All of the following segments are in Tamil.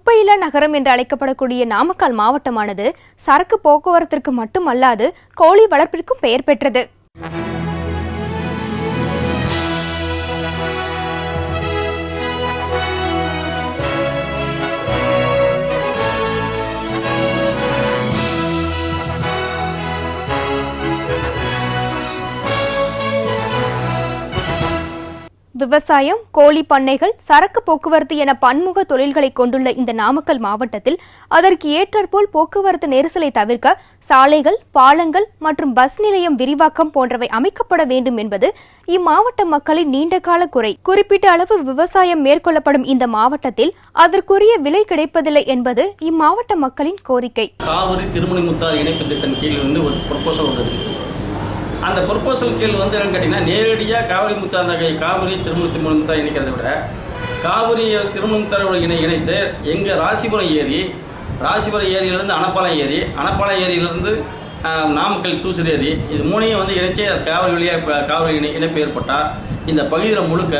குப்பையில நகரம் என்று அழைக்கப்படக்கூடிய நாமக்கல் மாவட்டமானது சரக்கு போக்குவரத்திற்கு மட்டுமல்லாது கோழி வளர்ப்பிற்கும் பெயர் பெற்றது. விவசாயம் கோழி பண்ணைகள் சரக்கு போக்குவரத்து என பன்முக தொழில்களை கொண்டுள்ள இந்த நாமக்கல் மாவட்டத்தில் அதற்கு ஏற்றற்போல் போக்குவரத்து நெரிசலை தவிர்க்க சாலைகள் பாலங்கள் மற்றும் பஸ் நிலையம் விரிவாக்கம் போன்றவை அமைக்கப்பட வேண்டும் என்பது இம்மாவட்ட மக்களின் நீண்டகால குறை. குறிப்பிட்ட அளவு விவசாயம் மேற்கொள்ளப்படும் இந்த மாவட்டத்தில் அதற்குரிய விலை கிடைப்பதில்லை என்பது இம்மாவட்ட மக்களின் கோரிக்கை. காவிரி திருமணி முத்தாறு இணைப்பு திட்டம் கீழ் வந்து ஒரு அந்த ப்ரொப்போசல் கீழ் வந்து என்னன்னு கேட்டிங்கன்னா நேரடியாக காவிரி முத்தாந்தகை காவிரி திருமணி திருமணி இணைக்கிறத இணைக்கிறதை விட காவிரி திருமணி இணை இணைத்து எங்கள் ராசிபுரம் ஏரி ராசிபுரம் ஏரியிலேருந்து அனப்பாளையம் ஏரி அனப்பாலம் ஏரியிலேருந்து நாமக்கல் தூசல் ஏரி இது மூணையும் வந்து இணைச்சி காவிரி வழியாக காவிரி இணை இணைப்பு ஏற்பட்டால் இந்த பகுதியில் முழுக்க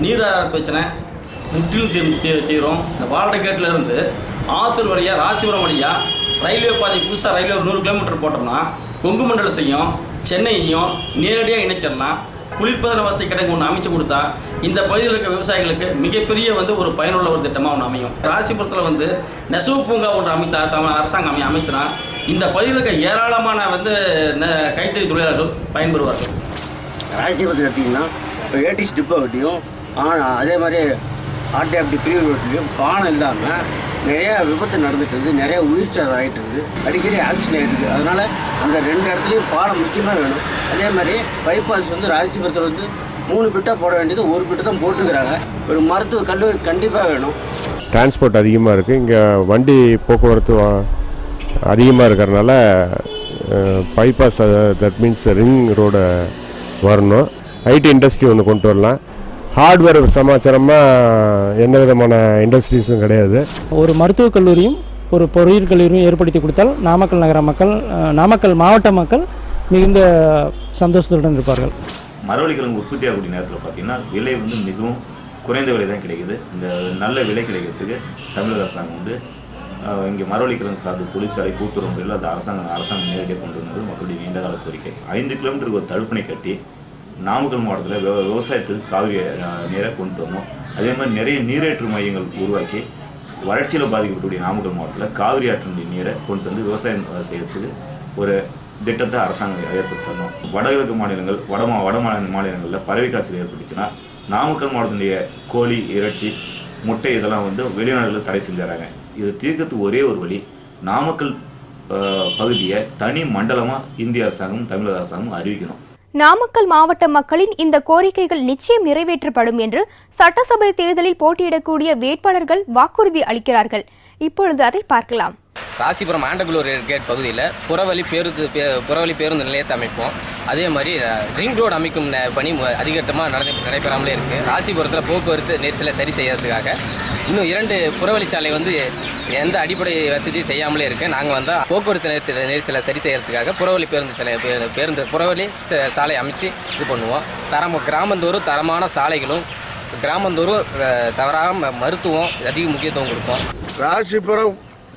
நீராதார பிரச்சனை முற்றிலும் தீர் தீ தீரும். இந்த வால்டகேட்டில் இருந்து ஆத்தூர் வழியாக ராசிபுரம் வழியாக ரயில்வே பாதை புதுசாக ரயில்வே ஒரு நூறு கிலோமீட்டர் போட்டோம்னா கொங்கு மண்டலத்தையும் சென்னையையும் நேரடியாக இணைச்சிடலாம் குளிர்பதன வசதி கிடங்கு ஒன்று அமைச்சு கொடுத்தா இந்த பகுதியில் இருக்க விவசாயிகளுக்கு மிகப்பெரிய வந்து ஒரு பயனுள்ள ஒரு திட்டமாக ஒன்று அமையும் ராசிபுரத்தில் வந்து நெசவு பூங்கா ஒன்று அமைத்தா தமிழ் அரசாங்கம் அமை அமைத்தினா இந்த பகுதியில் இருக்க ஏராளமான வந்து ந- கைத்தறி தொழிலாளர்கள் பயன்பெறுவார்கள் ராசிபுரத்தில் எடுத்திங்கன்னா இப்போ ஏடிஸ் டிப்போ வட்டியும் அதே மாதிரி ஆர்டிஎஃப்டி பிரிவு வட்டியும் பானம் இல்லாமல் நிறைய விபத்து நடந்துட்டு இருக்குது நிறைய உயிர் சேதம் ஆகிட்டு இருக்குது அடிக்கடி ஆக்சிடென்ட் ஆகிட்டு இருக்குது அதனால் அந்த ரெண்டு இடத்துலையும் பாலம் முக்கியமாக வேணும். அதே மாதிரி பைபாஸ் வந்து ராசிபுரத்தில் வந்து மூணு பிட்டாக போட வேண்டியது ஒரு பிட்டு தான் போட்டுருக்கிறாங்க ஒரு மருத்துவ கல்லூரி கண்டிப்பாக வேணும். டிரான்ஸ்போர்ட் அதிகமாக இருக்குது இங்கே வண்டி போக்குவரத்து அதிகமாக இருக்கிறனால பைபாஸ் தட் மீன்ஸ் ரிங் ரோட வரணும். ஐடி இண்டஸ்ட்ரி ஒன்று கொண்டு வரலாம். ஹார்ட்வேர் சமாச்சாரமாக எந்த விதமான இண்டஸ்ட்ரீஸும் கிடையாது. ஒரு மருத்துவக் கல்லூரியும் ஒரு பொறியியல் கல்லூரியும் ஏற்படுத்தி கொடுத்தால் நாமக்கல் நகர மக்கள் நாமக்கல் மாவட்ட மக்கள் மிகுந்த சந்தோஷத்துடன் இருப்பார்கள். மரவள்ளி கிழங்கு உற்பத்தி ஆகக்கூடிய நேரத்தில் பார்த்தீங்கன்னா விலை வந்து மிகவும் குறைந்த விலை தான் கிடைக்குது. இந்த நல்ல விலை கிடைக்கிறதுக்கு தமிழக அரசாங்கம் வந்து இங்கே மரவள்ளி கிழங்கு சார்ந்த தொழிற்சாலை கூட்டுறவு முறையில் அது அரசாங்கம் அரசாங்கம் நேரடியாக கொண்டு வந்தது. மக்களுடைய நீண்டகால கோரிக்கை. ஐந்து கிலோமீட்டருக்கு ஒரு தடுப்பணை கட்டி நாமக்கல் மாவட்டத்தில் விவ விவசாயத்துக்கு காவிரி நீரை கொண்டு வரணும். அதே மாதிரி நிறைய நீரேற்று மையங்கள் உருவாக்கி வறட்சியில் பாதிக்கப்படக்கூடிய நாமக்கல் மாவட்டத்தில் காவிரி ஆற்றினுடைய நீரை கொண்டு வந்து விவசாயம் செய்யறதுக்கு ஒரு திட்டத்தை அரசாங்கம் ஏற்படுத்தணும். வடகிழக்கு மாநிலங்கள் வட மா வட மாநில மாநிலங்களில் பறவை காய்ச்சல் ஏற்பட்டுச்சுன்னா நாமக்கல் மாவட்டத்தினுடைய கோழி இறைச்சி முட்டை இதெல்லாம் வந்து வெளிநாடுகளில் தடை செஞ்சுறாங்க. இது தீர்க்கத்துக்கு ஒரே ஒரு வழி நாமக்கல் பகுதியை தனி மண்டலமாக இந்திய அரசாங்கம் தமிழக அரசாங்கம் அறிவிக்கணும். நாமக்கல் மாவட்ட மக்களின் இந்த கோரிக்கைகள் நிச்சயம் நிறைவேற்றப்படும் என்று சட்டசபை தேர்தலில் போட்டியிடக்கூடிய வேட்பாளர்கள் வாக்குறுதி அளிக்கிறார்கள். இப்பொழுது அதை பார்க்கலாம். ராசிபுரம் ஆண்டகுளூர் கேட் பகுதியில் புறவழி பேருந்து பே- புறவழி பேருந்து நிலையத்தை அமைப்போம். அதே மாதிரி ரிங் ரோடு அமைக்கும் ந- பணி அதிகட்டமாக நடந்து நடைபெறாமலே இருக்குது ராசிபுரத்தில் போக்குவரத்து நெரிசலை சரி செய்யறதுக்காக இன்னும் இரண்டு புறவழிச்சாலை வந்து எந்த அடிப்படை வசதி செய்யாமலே இருக்குது நாங்கள் வந்தால் போக்குவரத்து நேரத்தில் நெரிசலை சரி செய்யறதுக்காக புறவழி பேருந்து சாலை பேருந்து புறவழி சாலை அமைச்சு இது பண்ணுவோம். தரம் கிராமந்தோறும் தரமான சாலைகளும் கிராமந்தோறும் தவறாக தவறாம மருத்துவம் அதிக முக்கியத்துவம் கொடுப்போம். ராசிபுரம்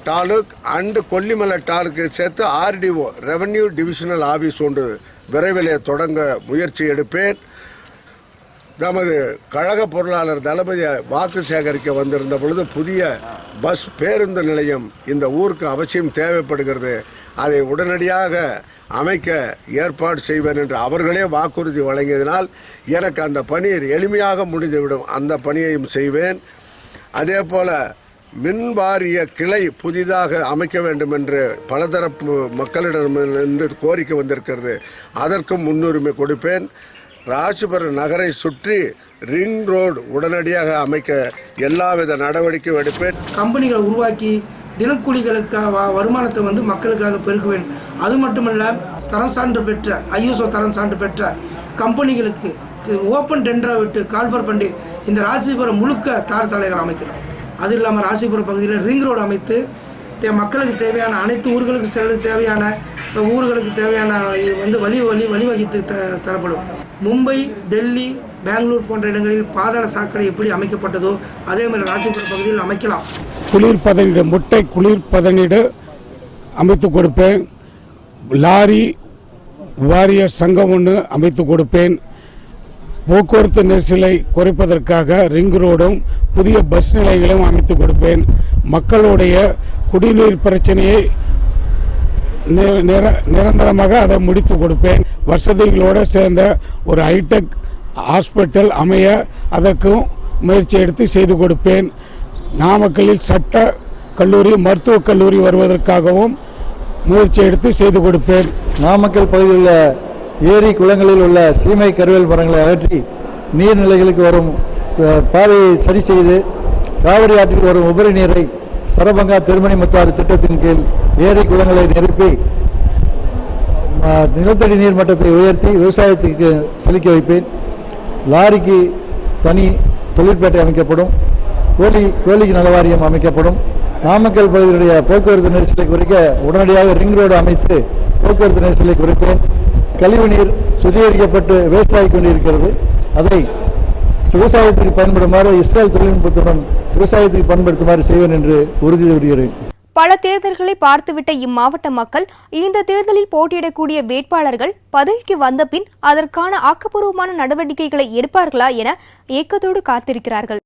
தாலுக் அண்டு கொல்லிமலை தாலுக்கு சேர்த்து ஆர்டிஓ ரெவன்யூ டிவிஷனல் ஆபீஸ் ஒன்று விரைவில் தொடங்க முயற்சி எடுப்பேன். நமது கழக பொருளாளர் தளபதி வாக்கு சேகரிக்க வந்திருந்த பொழுது புதிய பஸ் பேருந்து நிலையம் இந்த ஊருக்கு அவசியம் தேவைப்படுகிறது. அதை உடனடியாக அமைக்க ஏற்பாடு செய்வேன் என்று அவர்களே வாக்குறுதி வழங்கியதனால் எனக்கு அந்த பணி எளிமையாக முடிந்துவிடும். அந்த பணியையும் செய்வேன். அதே போல மின்வாரிய கிளை புதிதாக அமைக்க வேண்டும் என்று பலதரப்பு மக்களிடமிருந்து கோரிக்கை வந்திருக்கிறது. அதற்கும் முன்னுரிமை கொடுப்பேன். ராசிபுரம் நகரை சுற்றி ரிங் ரோடு உடனடியாக அமைக்க எல்லாவித நடவடிக்கையும் எடுப்பேன். கம்பெனிகளை உருவாக்கி தினக்கூலிகளுக்காக வருமானத்தை வந்து மக்களுக்காக பெருகுவேன். அது மட்டுமல்ல தரம் சான்று பெற்ற ஐஎஸ்ஓ தரம் சான்று பெற்ற கம்பெனிகளுக்கு ஓப்பன் டெண்டரை விட்டு கால்ஃபர் பண்ணி இந்த ராசிபுரம் முழுக்க தார் சாலைகள் அமைக்கணும். அது இல்லாமல் ராசிபுரம் பகுதியில் ரிங் ரோடு அமைத்து மக்களுக்கு தேவையான அனைத்து ஊர்களுக்கு செல்ல தேவையான ஊர்களுக்கு தேவையான இது வந்து வழி வழி வழிவகுத்து த தரப்படும். மும்பை டெல்லி பெங்களூர் போன்ற இடங்களில் பாதாள சாக்கடை எப்படி அமைக்கப்பட்டதோ அதே மாதிரி ராசிபுரம் பகுதியில் அமைக்கலாம். குளிர் பதனிட முட்டை குளிர் பதனிட அமைத்து கொடுப்பேன். லாரி வாரியர் சங்கம் ஒன்று அமைத்து கொடுப்பேன். போக்குவரத்து நெரிசலை குறைப்பதற்காக ரிங் ரோடும் புதிய பஸ் நிலையங்களும் அமைத்து கொடுப்பேன். மக்களுடைய குடிநீர் பிரச்சனையை நிர- நிரந்தரமாக அதை முடித்து கொடுப்பேன். வசதிகளோடு சேர்ந்த ஒரு ஹைடெக் ஹாஸ்பிட்டல் அமைய அதற்கும் முயற்சி எடுத்து செய்து கொடுப்பேன். நாமக்கல்லில் சட்ட கல்லூரி மருத்துவக் கல்லூரி வருவதற்காகவும் முயற்சி எடுத்து செய்து கொடுப்பேன். நாமக்கல் பகுதியில் உள்ள ஏரி குளங்களில் உள்ள சீமை கருவேல் மரங்களை அகற்றி நீர்நிலைகளுக்கு வரும் பாதையை சரி செய்து காவிரி ஆற்றில் வரும் உபரி நீரை சரபங்கா திருமணி முத்தாறு திட்டத்தின் கீழ் ஏரி குளங்களை நிரப்பி நிலத்தடி நீர் மட்டத்தை உயர்த்தி விவசாயத்துக்கு செலுத்தி வைப்பேன். லாரிக்கு தனி தொழிற்பேட்டை அமைக்கப்படும். கோழி கோழிக்கு நல வாரியம் அமைக்கப்படும். நாமக்கல் பகுதியுடைய போக்குவரத்து நெரிசலை குறைக்க உடனடியாக ரிங் ரோடு அமைத்து போக்குவரத்து நெரிசலை குறைப்பேன். கழிவு நீர் சுத்திகரிக்கப்பட்டு வேஸ்ட் ஆகி கொண்டிருக்கிறது. அதை விவசாயத்துக்கு பயன்படுமாறு இஸ்ரேல் தொழில்நுட்பத்துடன் விவசாயத்துக்கு பயன்படுத்துமாறு செய்வேன் என்று உறுதி கூறுகிறேன் பல தேர்தல்களை பார்த்துவிட்ட இம்மாவட்ட மக்கள் இந்த தேர்தலில் போட்டியிடக்கூடிய வேட்பாளர்கள் பதவிக்கு வந்த பின் அதற்கான ஆக்கப்பூர்வமான நடவடிக்கைகளை எடுப்பார்களா என ஏக்கத்தோடு காத்திருக்கிறார்கள்.